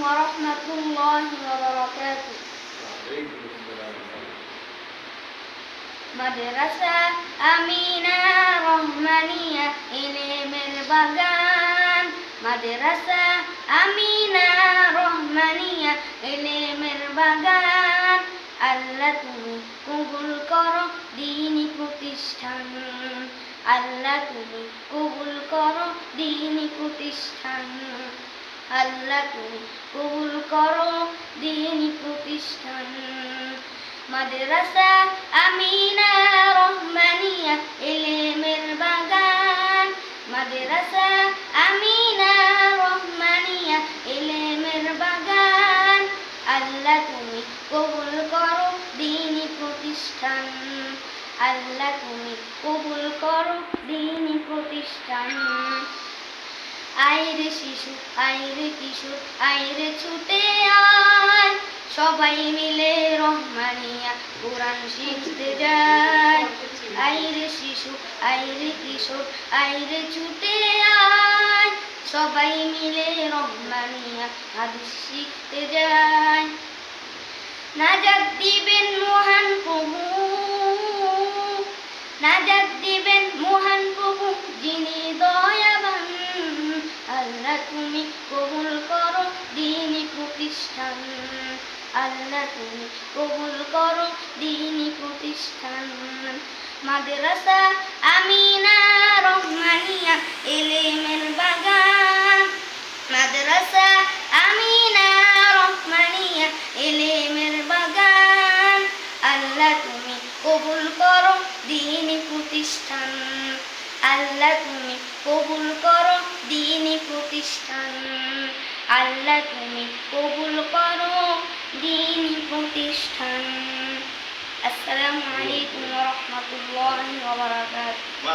ورحمة الله وبركاته মাদ্রাসা আমিনা রহমানিয়া ইলেমের বাগান মাদ্রাসা আমিনা রহমানিয়া ইলেমের বাগান আল্লাহ তুমি কবুল করো দিনী প্রতিষ্ঠান আল্লাহ তুমি কবুল করো দিনী প্রতিষ্ঠান আল্লাহ তুমি কবুল করো, দিনী প্রতিষ্ঠান। মাদ্রাসা আমিনা রহমানিয়া, এলেমের বাগান। মাদ্রাসা আমিনা রহমানিয়া, এলেমের বাগান। আল্লাহ তুমি কবুল করো, দিনী প্রতিষ্ঠান। আল্লাহ তুমি কবুল করো, দিনী প্রতিষ্ঠান। আইরে শিশু, আইরে কিশোর, আইরে ছুটে আয়। সবাই মিলে রহমানিয়া কোরআন শিখতে যায় আইরে শিশু, আইরে কিশোর, আইরে ছুটে আয়। সবাই মিলে রহমানিয়া হাদিস শিখতে যায় আল্লাহ তুমি কবুল করো দিনী প্রতিষ্ঠান। মাদ্রাসা আমিনা রহমানিয়া, এলেমের বাগান। মাদ্রাসা আমিনা রহমানিয়া, এলেমের বাগান। আল্লাহ তুমি কবুল করো দিনী প্রতিষ্ঠান। আল্লাহ তুমি কবুল করো দিনী প্রতিষ্ঠান। আল্লাহ তুমি কবুল করো দিনী প্রতিষ্ঠান আসসালামু আলাইকুম ওয়া রাহমাতুল্লাহি ওয়া বারাকাতুহু